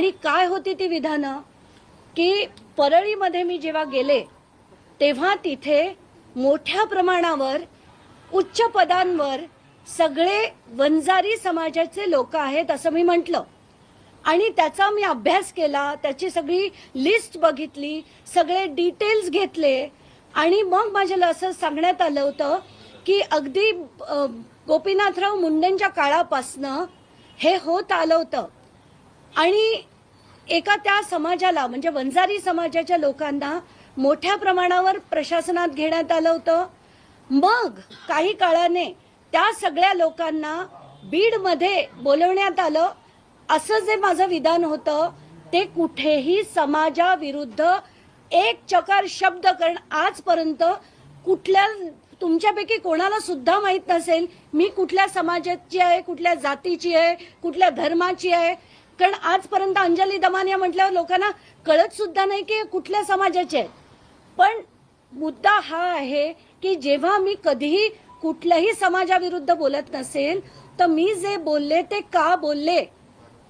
आणि काय होती ती विधानं? की परळीमध्ये मी जेव्हा गेले तेव्हा तिथे मोठ्या प्रमाणावर उच्च पदांवर सगळे वंजारी समाजाचे लोक आहेत असं मी म्हटलं. आणि त्याचा मी अभ्यास केला त्याची सगळी लिस्ट बघितली सगळे डिटेल्स घेतले. आणि मग माझ्याला असं सांगण्यात आलं होतं की अगदी गोपीनाथराव मुंडेंच्या काळापासनं हे होत आलं होतं. आणि एका त्या समाजाला म्हणजे वंजारी समाजाच्या लोकांना मोठ्या प्रमाणावर प्रशासनात घेण्यात आलं होतं. मग काही काळाने त्या सगळ्या लोकांना बीडमध्ये बोलवण्यात आलं. असं जे माझं विधान होतं ते कुठेही समाजाविरुद्ध एक चकार शब्द कारण आजपर्यंत कुठल्या तुमच्यापैकी कोणाला सुद्धा माहीत नसेल मी कुठल्या समाजाची आहे कुठल्या जातीची आहे कुठल्या धर्माची आहे. कारण आजपर्यंत अंजली दमानिया म्हटल्यावर लोकांना कळत सुद्धा नाही की कुठल्या समाजाचे आहेत. पण मुद्दा हा आहे की जेव्हा मी कधीही कुठल्याही समाजाविरुद्ध बोलत नसेल तर मी जे बोलले ते का बोलले?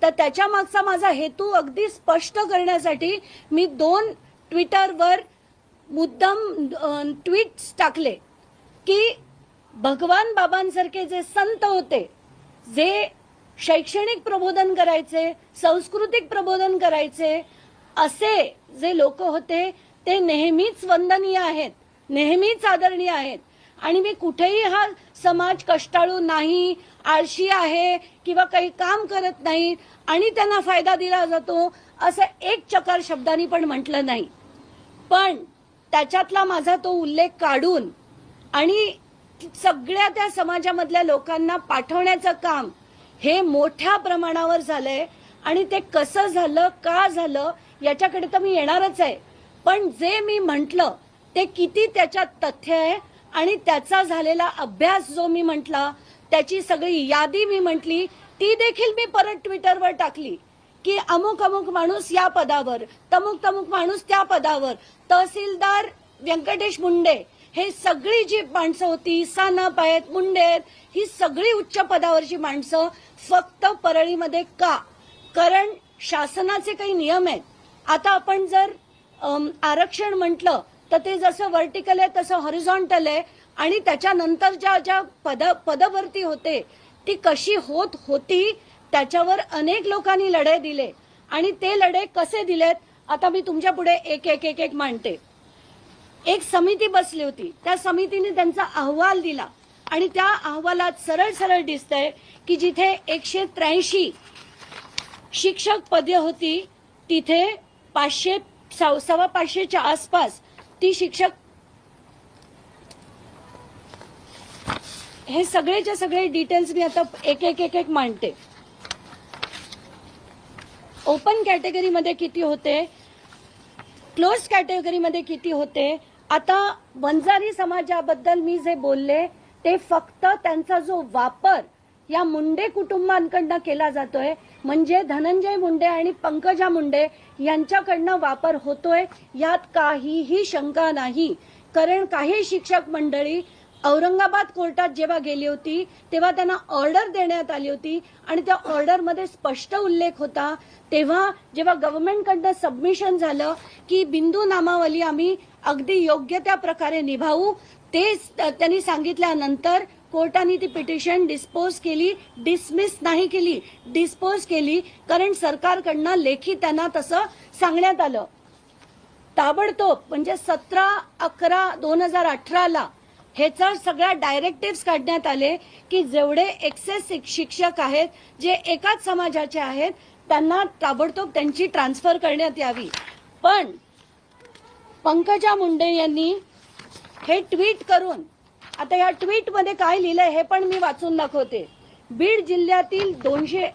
तर त्याच्या मागचा माझा हेतू अगदी स्पष्ट करण्यासाठी मी दोन ट्विटरवर मुद्दाम ट्विट्स टाकले की भगवान बाबांसारखे जे संत होते जे शैक्षणिक प्रबोधन करायचे सांस्कृतिक प्रबोधन करायचे असे जे लोक होते ते नेहमीच वंदनीय आहेत नेहमीच आदरणीय आहेत. आणि मी कुठेही हा समाज कष्टाळू नाही आळशी आहे किंवा काही काम करत नाही आणि त्यांना फायदा दिला जातो असं एक चकार शब्दांनी पण म्हटलं नाही. पण त्याच्यातला माझा तो उल्लेख काढून आणि सगळ्या त्या समाजामधल्या लोकांना पाठवण्याचं काम हे मोठ्या प्रमाणावर झालंय आणि ते कसं झालं का झालं याच्याकडे तर मी येणारच आहे. पण जे मी म्हटलं ते किती त्याच्यात तथ्य आहे आणि त्याचा झालेला अभ्यास जो मी म्हटला त्याची सगळी यादी मी म्हटली ती देखील मी परत ट्विटरवर टाकली की अमुक अमुक माणूस या पदावर तमुक तमुक माणूस त्या पदावर. तहसीलदार व्यंकटेश मुंडे हे सगळी जी माणसं होती सानप आहेत मुंडे आहेत ही सगळी उच्च पदावरची माणसं फक्त परळीमध्ये का? कारण शासनाचे काही नियम आहेत. आता आपण जर आरक्षण म्हटलं तर ते जसं व्हर्टिकल आहे तसं हॉरिझॉन्टल आहे. आणि त्याच्यानंतर ज्या ज्या पद पदभरती होते ती कशी होत होती त्याच्यावर अनेक लोकांनी लढे दिले. आणि ते लढे कसे दिलेत आता मी तुमच्यापुढे एक एक एक एक मांडते. एक समिती बसली होती. त्या समितीने त्यांचा अहवाल दिला. आणि त्या अहवालात सरळ सरळ दिसतंय की जिथे एकशे त्र्याऐंशी शिक्षक पदे होती तिथे पाचशे सव- सव्वा पाचशेच्या आसपास ती शिक्षक हे सगळेच्या सगळे डिटेल्स मी आता एक एक एक एक मांडते. ओपन कॅटेगरीमध्ये किती होते? क्लोज कॅटेगरीमध्ये किती होते? आता वंजारी समाजाबद्दल मी जे बोलले ते फक्त त्यांचा जो वापर या मुंडे कुटुंबांकडनं केला जातोय म्हणजे धनंजय मुंडे आणि पंकजा मुंडे यांच्याकडनं वापर होतोय यात काहीही शंका नाही. कारण काही शिक्षक मंडळी औरंगाबाद कोर्टात जेव्हा गेली होती तेव्हा त्यांना ऑर्डर देण्यात आली होती आणि त्या ऑर्डरमध्ये स्पष्ट उल्लेख होता. तेव्हा जेव्हा गव्हर्नमेंटकडनं सबमिशन झालं की बिंदू नामावली आम्ही अगदी योग्य त्या प्रकारे निभावू ते त्यांनी सांगितल्यानंतर कोर्टाने ती पिटिशन डिस्पोज केली डिसमिस नाही केली डिस्पोज केली कारण सरकारकडनं लेखी त्यांना तसं सांगण्यात आलं. ताबडतोब म्हणजे सतरा अकरा दोन हजार अठराला ह्याचा सगळ्या डायरेक्टिव्ह काढण्यात आले की जेवढे एक्सेस शिक्षक आहेत जे एकाच समाजाचे आहेत त्यांना ताबडतोब त्यांची ट्रान्सफर करण्यात यावी. पण पंकजा मुंडे यांनी हे ट्विट करून आता या ट्विटमध्ये काय लिहिलंय हे पण मी वाचून दाखवते. बीड जिल्ह्यातील दोनशे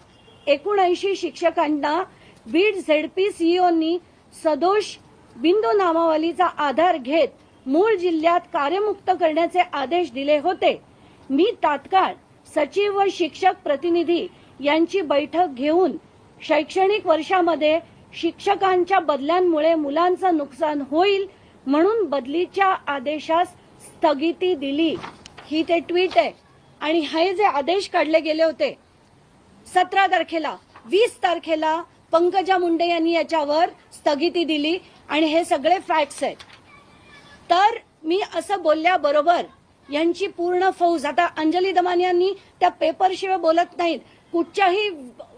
एकोणऐंशी शिक्षकांना बीड झेडपी सीईओनी सदोष बिंदू नामावलीचा आधार घेत मूळ जिल्ह्यात कार्यमुक्त करण्याचे आदेश दिले होते. मी तात्काळ सचिव व शिक्षक प्रतिनिधी यांची बैठक घेऊन शैक्षणिक वर्षामध्ये शिक्षकांच्या बदल्यांमुळे मुलांचं नुकसान होईल म्हणून बदलीच्या आदेशास स्थगिती दिली. ही ते ट्विट आहे. आणि हे जे आदेश काढले गेले होते सतरा तारखेला वीस तारखेला पंकजा मुंडे यांनी याच्यावर स्थगिती दिली. आणि हे सगळे फॅक्ट्स आहेत. तर मी असं बोलल्याबरोबर यांची पूर्ण फौज आता अंजली दमान यांनी त्या पेपरशिवाय बोलत नाहीत. कुठच्याही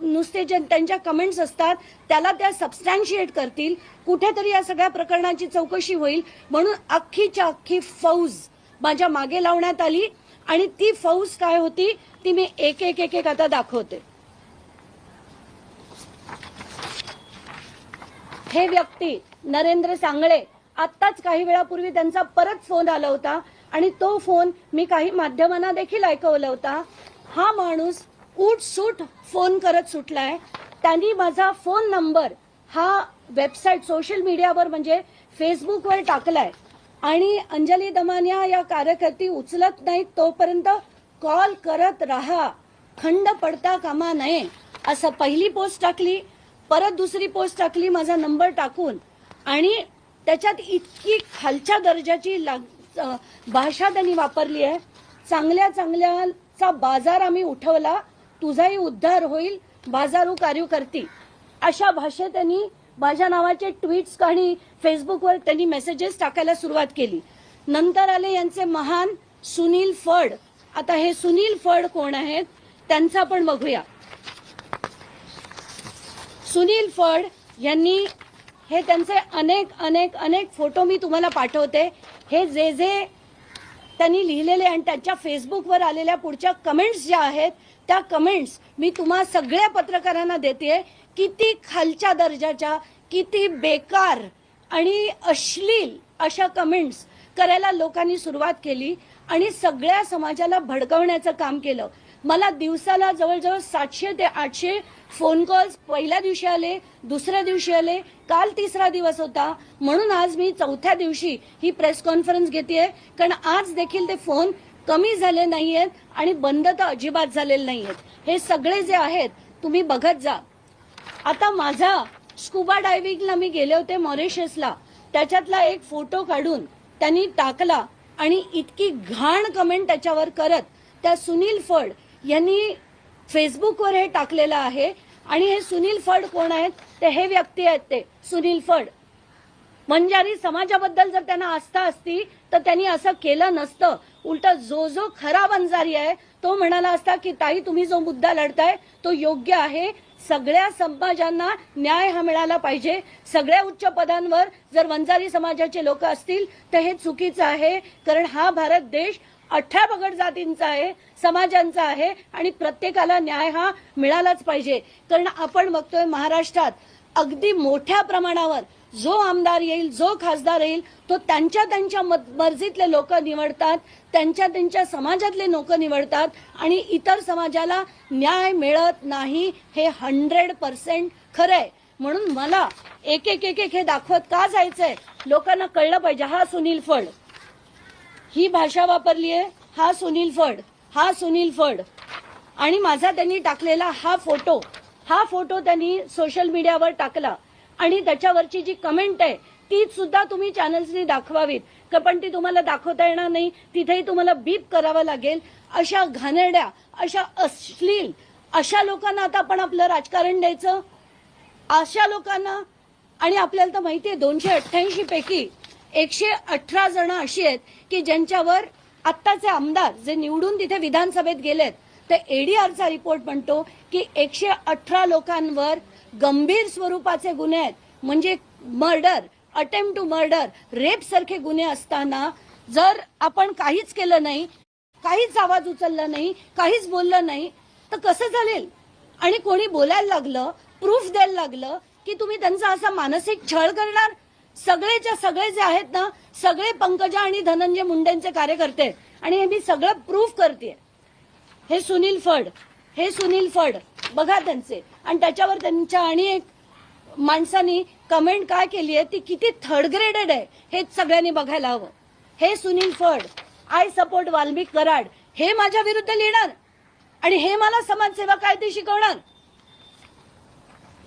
नुसते जे त्यांच्या कमेंट्स असतात त्याला त्या सबस्टॅन्शिएट करतील. कुठेतरी या सगळ्या प्रकरणाची चौकशी होईल म्हणून अख्खीच्या अख्खी फौज माझ्या मागे लावण्यात आली आणि ती फौज काय होती ती मी एक एक एक एक आता दाखवते. हे व्यक्ती नरेंद्र सांगळे आत्ताच काही वेळापूर्वी त्यांचा परत फोन आला होता आणि तो फोन मी काही माध्यमांना देखील ऐकवला होता. हा माणूस सूट फोन करत सुटलाय. त्यांनी माझा फोन नंबर हा वेबसाईट सोशल मीडियावर म्हणजे फेसबुकवर टाकलाय. आणि अंजली दमानिया या कार्यकर्ती उचलत नाहीत तोपर्यंत कॉल करत राहा. खंड पडता कामा नये. असं पहिली पोस्ट टाकली परत दुसरी पोस्ट टाकली माझा नंबर टाकून. आणि त्याच्यात इतकी खालच्या दर्जाची लाग- भाषा त्यांनी वापरली आहे. चांगल्या चांगल्याचा बाजार आम्ही उठवला. तुझाही उद्धार होईल. बाजारू कार्यकर्ती अशा भाषेत त्यांनी माझ्या नावाचे ट्विट्स आणि फेसबुकवर त्यांनी मेसेजेस टाकायला सुरुवात केली. नंतर आले यांचे महान सुनील फड. आता हे सुनील फड कोण आहेत त्यांचा पण बघूया. सुनील फड यांनी हे त्यांचे अनेक अनेक अनेक फोटो मी तुम्हाला पाठवते. हे जे जे त्यांनी लिहिलेले आणि त्यांच्या फेसबुकवर आलेल्या पुढच्या कमेंट्स ज्या आहेत त्या कमेंट्स मी तुम्हा सगळ्या पत्रकारांना देते किती खालच्या दर्जाच्या किती बेकार आणि अश्लील अशा कमेंट्स करायला लोकांनी सुरुवात केली आणि सगळ्या समाजाला भडकवण्याचं काम केलं. मला दिवसाला जवळजवळ सातशे ते आठशे फोन कॉल्स पहिल्या दिवशी आले दुसऱ्या दिवशी आले काल तिसरा दिवस होता. म्हणून आज मी चौथ्या दिवशी ही प्रेस कॉन्फरन्स घेते कारण आज देखील ते फोन कमी झाले नाही आहेत आणि बंद तर अजिबात झालेले नाही आहेत हे सगळे जे आहेत तुम्ही बघत जा. आता माझा स्कुबा डायव्हिंगला मी गेले होते मॉरिशसला. त्याच्यातला एक फोटो काढून त्यांनी टाकला आणि इतकी घाण कमेंट त्याच्यावर करत त्या सुनील फड यांनी फेसबुकवर हे टाकलेलं आहे. आणि हे सुनील फड कोण आहेत? ते हे व्यक्ती आहेत ते सुनील फड. म्हणजे वंजारी समाजाबद्दल जर त्यांना आस्था असती तर त्यांनी असं केलं नसतं. उलट जो जो खरा बंजारी आहे तो म्हणाला असता की ताई तुम्ही जो मुद्दा लढताय तो योग्य आहे. सगळ्या समाजांना न्याय हा मिळाला पाहिजे. सगळ्या उच्च पदांवर जर वंजारी समाजाचे लोक असतील तर हे चुकीचं आहे. कारण हा भारत देश अठ्ठ्या बगड जातींचा आहे समाजांचा आहे आणि प्रत्येकाला न्याय हा मिळालाच पाहिजे. कारण आपण बघतोय महाराष्ट्रात अगदी मोठ्या प्रमाणावर जो आमदार येईल जो खासदार येईल तो त्यांच्या त्यांच्या मर्जीतले लोक निवडतात त्यांच्या त्यांच्या समाजातले लोक निवडतात आणि इतर समाजाला न्याय मिळत नाही हे हंड्रेड पर्सेंट खरं आहे म्हणून मला एक एक एक एक हे दाखवत का जायचंय लोकांना कळलं पाहिजे. हा सुनील फड. ही भाषा वापरली आहे हा सुनील फड हा सुनील फड. आणि माझा त्यांनी टाकलेला हा फोटो हा फोटो त्यांनी सोशल मीडियावर टाकला. आणि त्याच्यावरची जी कमेंट आहे ती सुद्धा तुम्ही चॅनल्सनी दाखवावीत. का पण ती तुम्हाला दाखवता येणार नाही तिथेही तुम्हाला बीप करावं लागेल. अशा घाणेरड्या अशा अश्लील अशा लोकांना आता आपण आपलं राजकारण द्यायचं. अशा लोकांना आणि आपल्याला तर माहिती आहे दोनशे अठ्ठ्याऐंशी पैकी एकशे अठरा जण अशी आहेत की ज्यांच्यावर आत्ताचे आमदार जे निवडून तिथे विधानसभेत गेलेत तर एडीआरचा रिपोर्ट म्हणतो की एकशे अठरा लोकांवर गंभीर स्वरूपाचे गुन्हे आहेत. म्हणजे murder attempt to murder rape सारखे गुन्हे असताना जर आपण काहीच केलं नाही काहीच आवाज उचलला नाही काहीच बोललं नाही तर कसं चालेल? आणि कोणी बोलायला लागलं प्रूफ द्यायला लागलं की तुम्ही त्यांचा असा मानसिक छळ करणार? सगळेच्या सगळे जे आहेत ना सगळे पंकजा आणि धनंजय मुंडेंचे कार्यकर्ते आहेत. आणि हे मी सगळं प्रूफ करते हे सुनील फड हे सुनील फड बघा त्यांचे. आणि त्याच्यावर त्यांच्या आणि एक माणसानी कमेंट काय केली आहे ती किती थर्ड ग्रेडेड आहे हेच सगळ्यांनी बघायला हवं. हे सुनील फड आय सपोर्ट वाल्मिक कराड हे माझ्या विरुद्ध लिहिणार. आणि हे मला समाजसेवा काय ते शिकवणार.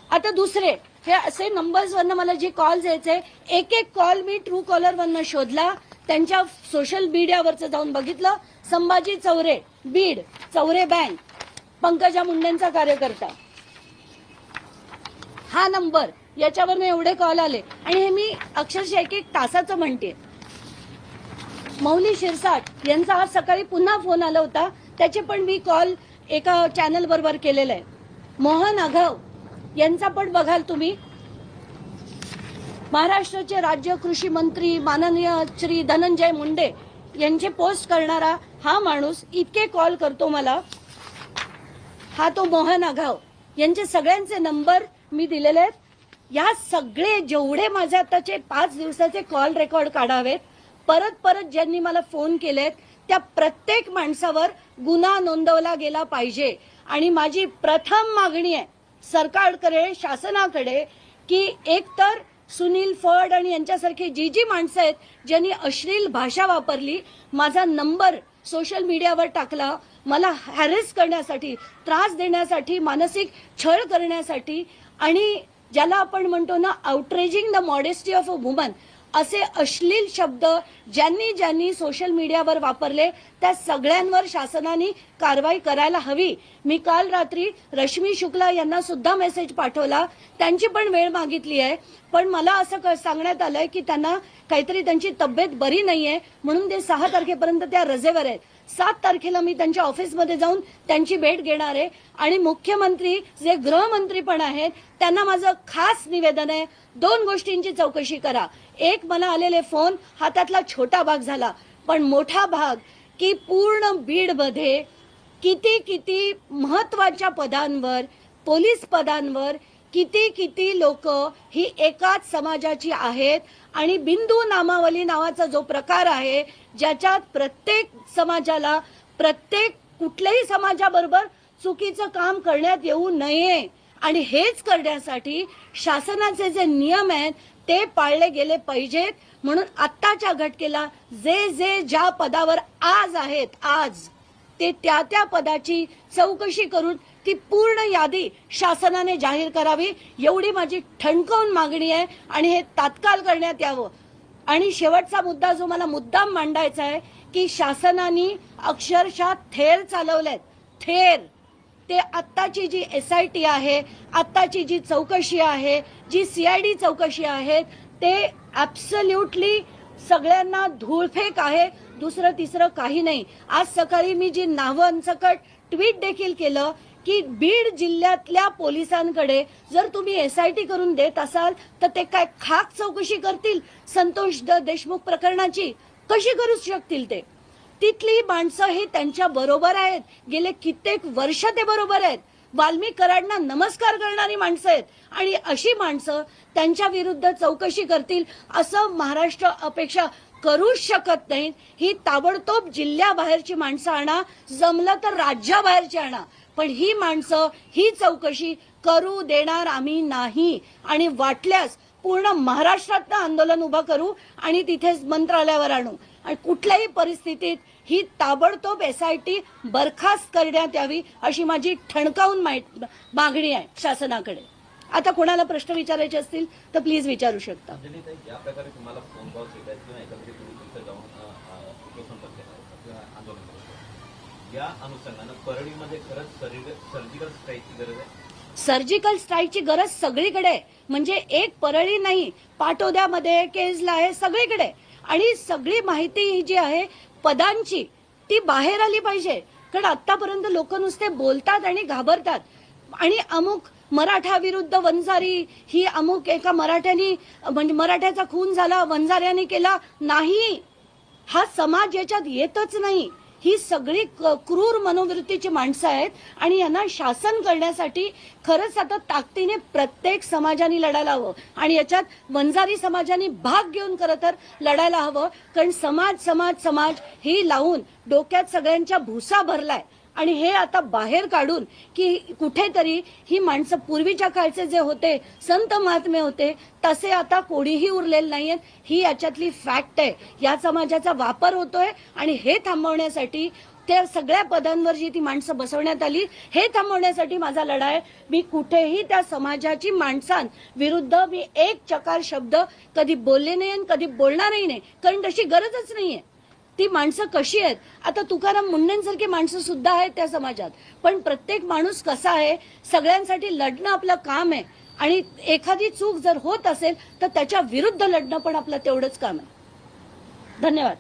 आता दुसरे हे असे नंबर्सवरनं मला जे कॉल यायचे एक एक कॉल मी ट्रू कॉलरवरनं शोधला. त्यांच्या सोशल मीडियावरचं जाऊन बघितलं. संभाजी चौरे बीड चौरे बँक पंकजा मुंडेंचा कार्यकर्ता. हा नंबर याच्यावरनं एवढे कॉल आले. आणि हे मी अक्षरशः एक एक तासाचं म्हणते मौली शिरसाट यांचा आज सकाळी पुन्हा फोन आला होता. त्याचे पण मी कॉल एका चॅनल बरोबर केलेला आहे. मोहन आघाव यांचा पण बघाल तुम्ही. महाराष्ट्राचे राज्य कृषी मंत्री माननीय श्री धनंजय मुंडे यांचे पोस्ट करणारा हा माणूस इतके कॉल करतो मला. हा तो मोहन आघाव. यांचे सगळ्यांचे नंबर मी दिलेले आहेत. या सगळे जेवढे माझे आताचे पाच दिवसाचे कॉल रेकॉर्ड काढावेत परत परत ज्यांनी मला फोन केलेत त्या प्रत्येक माणसावर गुन्हा नोंदवला गेला पाहिजे. आणि माझी प्रथम मागणी आहे सरकारकडे शासनाकडे की एकतर सुनील फड आणि यांच्यासारखी जी जी माणसं आहेत ज्यांनी अश्लील भाषा वापरली माझा नंबर सोशल मीडियावर टाकला मला हॅरेस करण्यासाठी त्रास देण्यासाठी मानसिक छळ करण्यासाठी आणि ज्याला आपण म्हणतो ना outraging the modesty of a woman असे अश्लील शब्द ज्यांनी ज्यांनी सोशल मीडियावर वापरले त्या सगळ्यांवर शासनाने कारवाई करायला हवी. मी काल रात्री रश्मी शुक्ला यांना सुद्धा मेसेज पाठवला. त्यांची पण वेळ मागितली आहे. पण मला असं सांगण्यात आलंय की त्यांना काहीतरी त्यांची तब्येत बरी नाहीये म्हणून ते सहा तारखेपर्यंत त्या रजेवर आहेत. सात तारखेला मी त्यांच्या ऑफिसमध्ये जाऊन त्यांची भेट घेणार आहे. आणि मुख्यमंत्री जे गृहमंत्री पण आहेत त्यांना माझं खास निवेदन आहे. दोन गोष्टींची चौकशी करा. एक मला आलेले फोन हातातला छोटा भाग झाला. पण मोठा भाग की पूर्ण बीडमध्ये किती किती महत्त्वाच्या पदांवर पोलीस पदांवर किती किती लोक ही एकाच समाजाची आहेत आणि बिंदू नामावली नावाचा जो प्रकार आहे ज्याच्यात प्रत्येक समाजाला प्रत्येक कुठल्याही समाजाबरोबर चुकीचं काम करण्यात येऊ नये. आणि हेच करण्यासाठी शासनाचे जे नियम आहेत ते पाळले गेले पाहिजेत. म्हणून आत्ताच्या घटकेला जे जे ज्या पदावर आज आहेत आज ते त्या त्या पदाची चौकशी करून ती पूर्ण यादी शासनाने जाहीर करावी एवढी माझी ठणकावून मागणी आहे आणि हे तात्काळ करण्यात यावं. आणि शेवटचा मुद्दा जो मला मुद्दाम मांडायचा आहे की शासनाने अक्षरशः थेर चालवलेत. थेर. ते आत्ताची जी एस आय टी आहे आत्ताची जी चौकशी आहे जी सी आय डी चौकशी आहे ते ॲब्सल्युटली सगळ्यांना धूळफेक आहे. दुसरं तिसरं काही नाही. आज सकाळी मी जी नावांसकट ट्विट देखील केलं की बीड जिल्ह्यातल्या पोलिसांकडे जर तुम्ही एस आय टी करून देत असाल तर ते काय खाक चौकशी करतील? संतोष द देशमुख प्रकरणाची कशी करू शकतील ते? तिथली माणसं ही त्यांच्या बरोबर आहेत. गेले कित्येक वर्ष ते बरोबर आहेत. वाल्मी कराडना नमस्कार करणारी माणसं आहेत. आणि अशी माणसं त्यांच्या विरुद्ध चौकशी करतील असं महाराष्ट्र अपेक्षा करूच शकत नाहीत. ही ताबडतोब जिल्ह्याबाहेरची माणसं आणा जमलं तर राज्याबाहेरची आणा. पण ही माणसं ही चौकशी करू देणार आम्ही नाही. आणि वाटल्यास पूर्ण महाराष्ट्रातनं आंदोलन उभं करू आणि तिथेच मंत्रालयावर आणू. आणि कुठल्याही परिस्थितीत ही ताबडतोब एस आय टी बरखास्त करण्यात यावी अशी माझी ठणकावून मागणी आहे शासनाकडे. आता कोणाला प्रश्न विचारायचे असतील तर प्लीज विचारू शकता अंजलीताई ज्या प्रकारे तुम्हाला फोन कॉल्स येत आहेत किंवा एकत्रित तुम्ही तिथं जाऊन अ, अ, उपसंपर्क केला होता किंवा आंदोलन करत होता, या अनुषंगानं परळीमध्ये खरंच सर्जिकल स्ट्राईकची गरज आहे. सर्जिकल स्ट्राईकची गरज सगळीकडे म्हणजे एक परळी नाही पाटोद्यामध्ये केजला आहे सगळीकडे आणि सगळी माहिती ही जी आहे पदांची ती बाहेर आली पाहिजे. कारण आतापर्यंत लोक नुसते बोलतात आणि घाबरतात. आणि अमुक मराठा विरुद्ध वंजारी ही अमुक एका मराठ्यानी म्हणजे मराठ्याचा खून झाला वंजाऱ्याने केला नाही. हा समाज याच्यात येतच नाही. ही सगळी क- क्रूर मनोवृत्तीची माणसं आहेत आणि यांना शासन करण्यासाठी खरंच आता ताकदीने प्रत्येक समाजाने लढायला हवं. आणि याच्यात वंजारी समाजाने भाग घेऊन खरं तर लढायला हवं. कारण समाज समाज समाज ही लावून डोक्यात सगळ्यांच्या भुसा भरलाय. आणि हे आता बाहेर काढून की कुठेतरी ही माणसं पूर्वीच्या काळचे जे होते संत महात्मे होते तसे आता कोणीही उरलेले नाही आहेत ही याच्यातली फॅक्ट आहे. या समाजाचा वापर होतोय आणि हे थांबवण्यासाठी त्या सगळ्या पदांवर जी ती माणसं बसवण्यात आली हे थांबवण्यासाठी माझा लढा आहे मी कुठेही त्या समाजाची माणसां विरुद्ध मी एक चकार शब्द कधी बोलले नाही आणि कधी बोलणारही नाही. कारण तशी गरजच नाही आहे ती माणसं कशी आहेत? आता तुकाराम मुंडेंसारखी माणसं सुद्धा आहेत त्या समाजात. पण प्रत्येक माणूस कसा आहे? सगळ्यांसाठी लढणं आपलं काम आहे. आणि एखादी चूक जर होत असेल तर त्याच्या विरुद्ध लढणं पण आपलं तेवढंच काम आहे. धन्यवाद.